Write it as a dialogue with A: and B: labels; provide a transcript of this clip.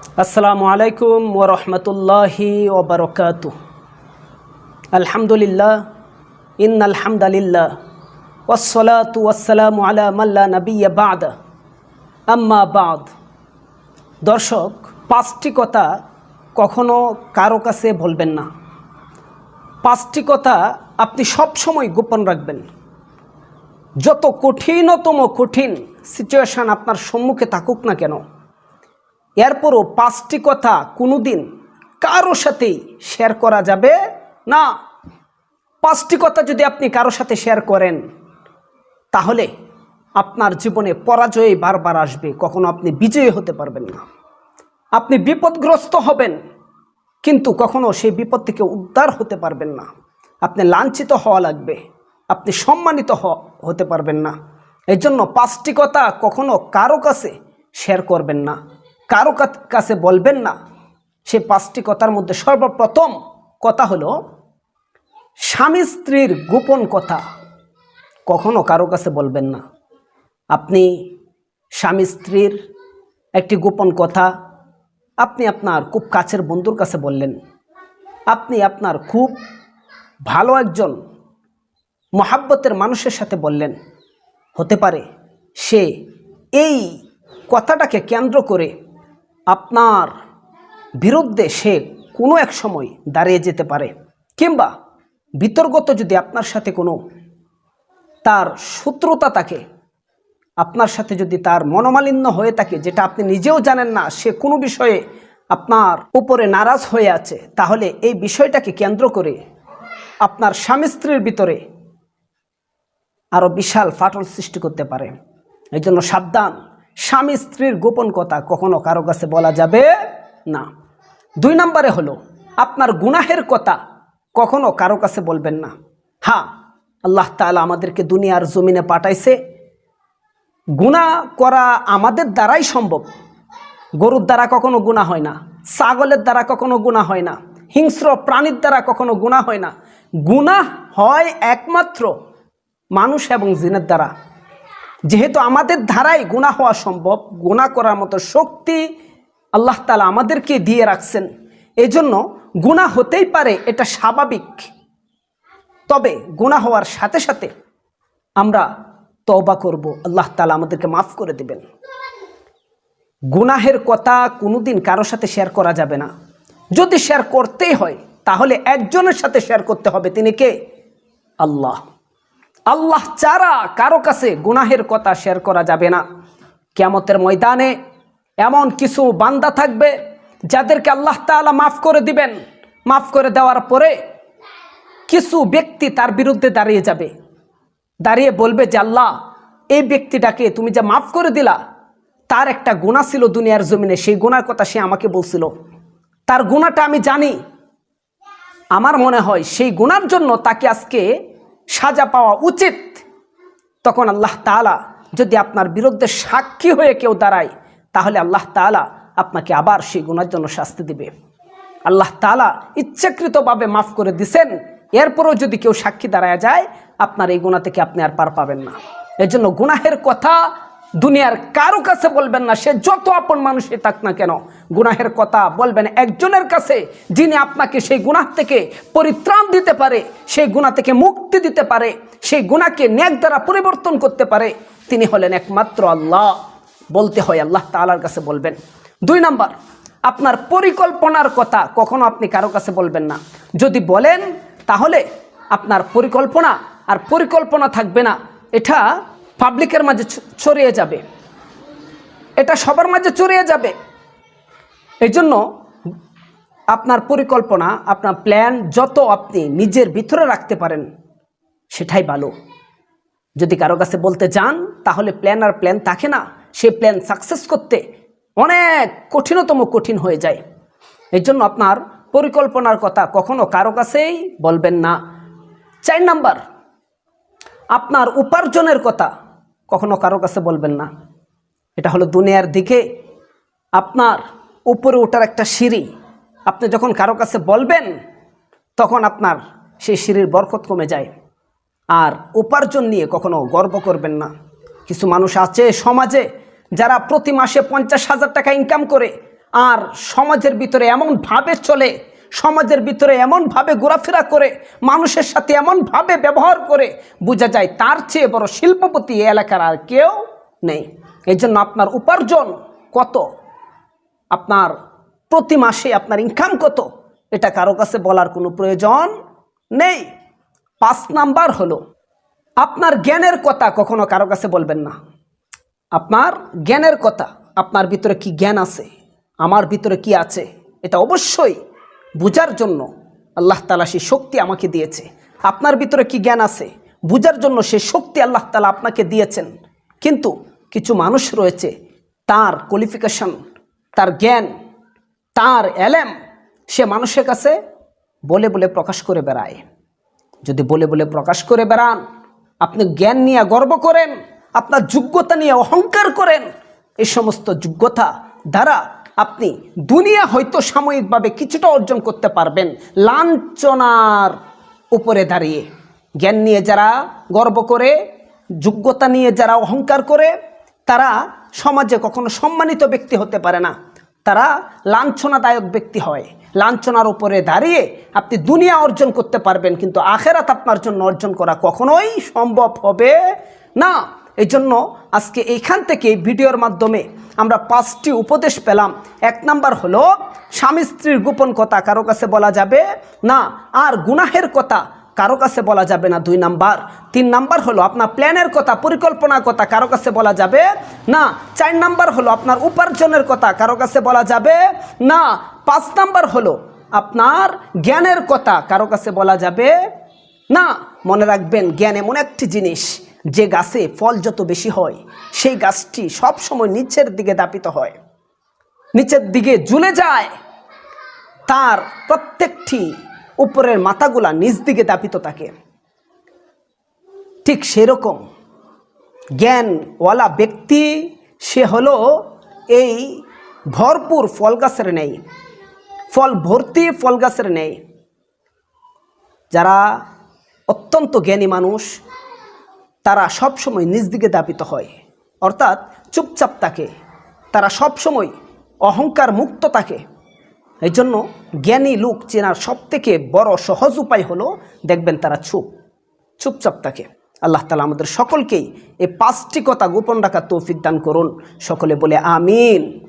A: আসসালামু আলাইকুম ও ওরহমতুল্লাহি ওবরকাত আলহামদুলিল্লাহ ইন আলহামদুলিল্লাহ ওসলাতু ওয়াসালাম আলা মাল্লা নবিয়া বাদ। আম্মা বাদ। দর্শক, পাঁচটি কথা কখনো কারও কাছে বলবেন না। পাঁচটি কথা আপনি সব সময় গোপন রাখবেন। যত কঠিনতম কঠিন সিচুয়েশান আপনার সম্মুখে থাকুক না কেন এরপরও পাঁচটি কথা কোনোদিন কারও সাথেই শেয়ার করা যাবে না। পাঁচটি কথা যদি আপনি কারও সাথে শেয়ার করেন, তাহলে আপনার জীবনে পরাজয় বারবার আসবে, কখনো আপনি বিজয়ী হতে পারবেন না। আপনি বিপদগ্রস্ত হবেন, কিন্তু কখনো সেই বিপদ থেকে উদ্ধার হতে পারবেন না। আপনি লাঞ্ছিত হওয়া লাগবে, আপনি সম্মানিত হতে পারবেন না। এই জন্য পাঁচটি কথা কখনো কারও কাছে শেয়ার করবেন না। কারও কাছে বলবেন না, সে পাঁচটি কথার মধ্যে সর্বপ্রথম কথা হলো, স্বামী স্ত্রীর গোপন কথা কখনো কারও কাছে বলবেন না। আপনি স্বামী স্ত্রীর একটি গোপন কথা, আপনি আপনার খুব কাছের বন্ধুর কাছে বললেন, আপনি আপনার খুব ভালো একজন মহাব্বতের মানুষের সাথে বললেন, হতে পারে সে এই কথাটাকে কেন্দ্র করে আপনার বিরুদ্ধে সে কোনো এক সময় দাঁড়িয়ে যেতে পারে। কিংবা বিতর্গত যদি আপনার সাথে কোনো তার শত্রুতা থাকে, আপনার সাথে যদি তার মনোমালিন্য হয়ে থাকে, যেটা আপনি নিজেও জানেন না, সে কোনো বিষয়ে আপনার উপরে নারাজ হয়ে আছে, তাহলে এই বিষয়টাকে কেন্দ্র করে আপনার স্বামী স্ত্রীর ভিতরে আরও বিশাল ফাটল সৃষ্টি করতে পারে। এই জন্য সাবধান। স্বামী স্ত্রীর গোপন কথা কখনো কারও কাছে বলা যাবে না। দুই নম্বরে হলো, আপনার গুনাহের কথা কখনো কারও কাছে বলবেন না। হ্যাঁ আল্লাহ তাআলা আমাদেরকে দুনিয়ার জমিনে পাঠাইছে। গুণা করা আমাদের দ্বারাই সম্ভব। গরুর দ্বারা কখনো গুণা হয় না, ছাগলের দ্বারা কখনো গুণা হয় না, হিংস্র প্রাণীর দ্বারা কখনো গুণা হয় না। গুণা হয় একমাত্র মানুষ এবং জিনের দ্বারা। যেহেতু আমাদের ধারাই গুণা হওয়া সম্ভব, গুণা করার মতো শক্তি আল্লাহ তালা আমাদেরকে দিয়ে রাখছেন। এজন্য গুণা হতেই পারে, এটা স্বাভাবিক। তবে গুণা হওয়ার সাথে সাথে আমরা তওবা করব। আল্লাহ তালা আমাদেরকে মাফ করে দেবেন। গুনাহের কথা কোনোদিন কারও সাথে শেয়ার করা যাবে না। যদি শেয়ার করতেই হয়, তাহলে একজনের সাথে শেয়ার করতে হবে। তিনি কে? আল্লাহ। আল্লাহ চারা কারও কাছে গুনাহের কথা শেয়ার করা যাবে না। কেমতের ময়দানে এমন কিছু বান্দা থাকবে যাদেরকে আল্লাহ তাআলা মাফ করে দিবেন। মাফ করে দেওয়ার পরে কিছু ব্যক্তি তার বিরুদ্ধে দাঁড়িয়ে যাবে। দাঁড়িয়ে বলবে যে, আল্লাহ, এই ব্যক্তিটাকে তুমি যা মাফ করে দিলা, তার একটা গুণা ছিল দুনিয়ার জমিনে, সেই গুণার কথা সে আমাকে বলছিল। তার গুণাটা আমি জানি। আমার মনে হয় সেই গুণার জন্য তাকে আজকে সাজা পাওয়া উচিত। তখন আল্লাহ তালা যদি আপনার বিরুদ্ধে সাক্ষী হয়ে কেউ দাঁড়ায়, তাহলে আল্লাহ তালা আপনাকে আবার সেই গুণার জন্য শাস্তি দিবে। আল্লাহ তালা ইচ্ছাকৃতভাবে মাফ করে দিছেন, এরপরও যদি কেউ সাক্ষী দাঁড়ায় যায়, আপনার এই গুণা থেকে আপনি আর পার পাবেন না। এজন্য গুনাহের কথা দুনিয়ার কারও কাছে বলবেন না, সে যত আপন মানুষই থাক না কেন। গুনাহের কথা বলবেন একজনের কাছে, যিনি আপনাকে সেই গুনাহ থেকে পরিত্রাণ দিতে পারে, সেই গুণা থেকে মুক্তি দিতে পারে, সেই গুণাকে ন্যাক দ্বারা পরিবর্তন করতে পারে, তিনি হলেন একমাত্র আল্লাহ। বলতে হয় আল্লাহ তালার কাছে বলবেন। দুই নাম্বার, আপনার পরিকল্পনার কথা কখনো আপনি কারও কাছে বলবেন না। যদি বলেন, তাহলে আপনার পরিকল্পনা আর পরিকল্পনা থাকবে না। এটা পাবলিকের মাঝে ছড়িয়ে যাবে। এটা সবার মাঝে ছড়িয়ে যাবে। এই জন্য আপনার পরিকল্পনা, আপনার প্ল্যান যত আপনি নিজের ভিতরে রাখতে পারেন, সেটাই ভালো। যদি কারও কাছে বলতে যান, তাহলে প্ল্যান আর প্ল্যান থাকে না। সেই প্ল্যান সাকসেস করতে অনেক কঠিনতম কঠিন হয়ে যায়। এই জন্য আপনার পরিকল্পনার কথা কখনো কারও কাছেই বলবেন না। চার নাম্বার, আপনার উপার্জনের কথা কখনো কারও কাছে বলবেন না। এটা হলো দুনিয়ার দিকে আপনার উপরে ওঠার একটা সিঁড়ি। আপনি যখন কারও কাছে বলবেন, তখন আপনার সেই সিঁড়ির বরকত কমে যায়। আর উপার্জন নিয়ে কখনো গর্ব করবেন না। কিছু মানুষ আছে সমাজে যারা প্রতি মাসে পঞ্চাশ হাজার টাকা ইনকাম করে, আর সমাজের ভিতরে এমনভাবে চলে সমাজের ভিতরে এমনভাবে ঘোরাফেরা করে, মানুষের সাথে এমনভাবে ব্যবহার করে, বোঝা যায় তার চেয়ে বড় শিল্পপতি এলাকার আর কেউ নেই। এই জন্য আপনার উপার্জন কত? আপনার প্রতি মাসে আপনার ইনকাম কত? এটা কারও কাছে বলার কোনো প্রয়োজন নেই। পাঁচ নাম্বার হলো, আপনার জ্ঞানের কথা কখনো কারও কাছে বলবেন না। আপনার জ্ঞানের কথা, আপনার ভিতরে কি জ্ঞান আছে? আমার ভিতরে কি আছে? এটা অবশ্যই বোঝার জন্য আল্লাহ তালা সেই শক্তি আমাকে দিয়েছে। আপনার ভিতরে কি জ্ঞান আছে? বোঝার জন্য সে শক্তি আল্লাহ তালা আপনাকে দিয়েছেন। কিন্তু কিছু মানুষ রয়েছে, তার কোয়ালিফিকেশন তার জ্ঞান, তার এলেম, সে মানুষের কাছে বলে বলে প্রকাশ করে বেড়ায়। যদি বলে বলে প্রকাশ করে বেড়ান, আপনি জ্ঞান নিয়ে গর্ব করেন, আপনার যোগ্যতা নিয়ে অহংকার করেন এই সমস্ত যোগ্যতা দ্বারা আপনি দুনিয়া হয়তো সাময়িকভাবে কিছুটা অর্জন করতে পারবেন, লাঞ্ছনার উপরে দাঁড়িয়ে। জ্ঞান নিয়ে যারা গর্ব করে, যোগ্যতা নিয়ে যারা অহংকার করে, তারা সমাজে কখনো সম্মানিত ব্যক্তি হতে পারে না। তারা লাঞ্ছনাদায়ক ব্যক্তি হয়। লাঞ্ছনার উপরে দাঁড়িয়ে আপনি দুনিয়া অর্জন করতে পারবেন, কিন্তু আখেরাত আপনার জন্য অর্জন করা কখনোই সম্ভব হবে না। এই জন্য আজকে এইখান থেকে ভিডিওর মাধ্যমে আমরা পাঁচটি উপদেশ পেলাম। এক নাম্বার হলো, স্বামী স্ত্রীর গোপন কথা কারও কাছে বলা যাবে না, আর গুনাহের কথা কারও কাছে বলা যাবে না, দুই নাম্বার। তিন নাম্বার হলো, আপনার প্ল্যানের কথা পরিকল্পনার কথা কারও কাছে বলা যাবে না। চার নাম্বার হলো, আপনার উপার্জনের কথা কারও কাছে বলা যাবে না। পাঁচ নাম্বার হলো, আপনার জ্ঞানের কথা কারও কাছে বলা যাবে না। মনে রাখবেন, জ্ঞান এমন একটি জিনিস যে গাছে ফল যত বেশি হয়, সেই গাছটি সব সময় নিচের দিকে দাপিত হয়। নিচের দিকে ঝুলে যায়, তার প্রত্যেকটি উপরের মাথাগুলা নিচ দিকে দাপিত থাকে। ঠিক সেরকম জ্ঞানওয়ালা ব্যক্তি, সে হলো এই ভরপুর ফল গাছের নেই, ফল ভর্তি ফল গাছের নেই। যারা অত্যন্ত জ্ঞানী মানুষ তারা সবসময় নিজ দিকে দাপিত হয়। অর্থাৎ চুপচাপ থাকে। তারা সবসময় অহংকার মুক্ত থাকে। এই জন্য জ্ঞানী লোক চেনার সবথেকে বড় সহজ উপায় হলো, দেখবেন তারা চুপ। চুপচাপ থাকে। আল্লাহ তালা আমাদের সকলকেই এই পাঁচটি কথা গোপন রাখার তৌফিক দান করুন। সকলে বলে আমিন।